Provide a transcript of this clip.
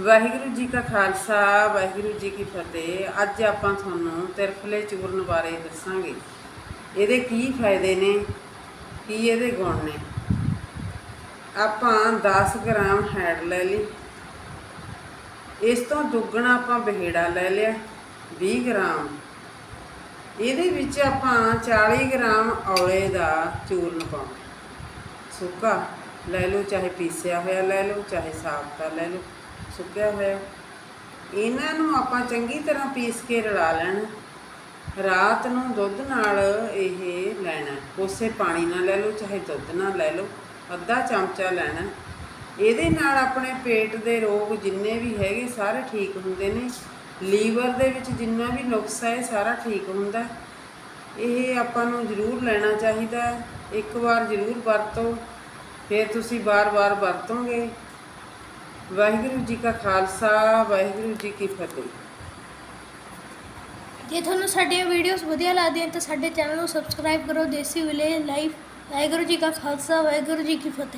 ਵਾਹਿਗੁਰੂ ਜੀ ਕਾ ਖਾਲਸਾ, ਵਾਹਿਗੁਰੂ ਜੀ ਕੀ ਫਤਿਹ। ਅੱਜ ਆਪਾਂ ਤੁਹਾਨੂੰ ਤਿਰਫਲੇ ਚੂਰਨ ਬਾਰੇ ਦੱਸਾਂਗੇ। ਇਹਦੇ ਕੀ ਫਾਇਦੇ ਨੇ, ਕੀ ਇਹਦੇ ਗੁਣ ਨੇ? ਆਪਾਂ 10 ਗ੍ਰਾਮ ਹੈਡ ਲੈ ਲਈ। ਇਸ ਤੋਂ ਦੁੱਗਣਾ ਆਪਾਂ ਬਹੇੜਾ ਲੈ ਲਿਆ 20 ਗ੍ਰਾਮ। ਇਹਦੇ ਵਿੱਚ ਆਪਾਂ 40 ਗ੍ਰਾਮ ਔਲੇ ਦਾ ਚੂਰਨ ਪਾਉਣਾ। ਸੁੱਕਾ ਲੈ ਲਓ, ਚਾਹੇ ਪੀਸਿਆ ਹੋਇਆ ਲੈ ਲਓ, ਚਾਹੇ ਸਾਬਤਾ ਲੈ ਲਓ। ਸੁੱਕਿਆ ਹੋਇਆ। ਇਹਨਾਂ ਨੂੰ ਆਪਾਂ ਚੰਗੀ ਤਰ੍ਹਾਂ ਪੀਸ ਕੇ ਰਲਾ ਲੈਣਾ। ਰਾਤ ਨੂੰ ਦੁੱਧ ਨਾਲ ਇਹ ਲੈਣਾ। ਕੋਸੇ ਪਾਣੀ ਨਾਲ ਲੈ ਲਓ, ਚਾਹੇ ਦੁੱਧ ਨਾਲ ਲੈ ਲਓ, ਅੱਧਾ ਚਮਚਾ ਲੈਣਾ। ਇਹਦੇ ਨਾਲ ਆਪਣੇ ਪੇਟ ਦੇ ਰੋਗ ਜਿੰਨੇ ਵੀ ਹੈਗੇ, ਸਾਰੇ ਠੀਕ ਹੁੰਦੇ ਨੇ। ਲੀਵਰ ਦੇ ਵਿੱਚ ਜਿੰਨਾ ਵੀ ਨੁਕਸ ਹੈ, ਸਾਰਾ ਠੀਕ ਹੁੰਦਾ। ਇਹ ਆਪਾਂ ਨੂੰ ਜ਼ਰੂਰ ਲੈਣਾ ਚਾਹੀਦਾ। ਇੱਕ ਵਾਰ ਜ਼ਰੂਰ ਵਰਤੋ। ਫਿਰ ਤੁਸੀਂ ਵਾਰ-ਵਾਰ ਵਰਤੋਗੇ। ਵਾਹਿਗੁਰੂ ਜੀ ਕਾ ਖਾਲਸਾ, ਵਾਹਿਗੁਰੂ ਜੀ ਕੀ ਫਤਿਹ। ਜੇ ਤੁਹਾਨੂੰ ਸਾਡੀਆਂ ਵੀਡੀਓਜ਼ ਵਧੀਆ ਲੱਗਦੀਆਂ ਤਾਂ ਸਾਡੇ ਚੈਨਲ ਨੂੰ ਸਬਸਕ੍ਰਾਈਬ ਕਰੋ, ਦੇਸੀ ਵਿਲੇ ਲਾਈਫ ਵਾਹਿਗੁਰੂ ਜੀ ਕਾ ਖਾਲਸਾ, ਵਾਹਿਗੁਰੂ ਜੀ ਕੀ ਫਤਿਹ।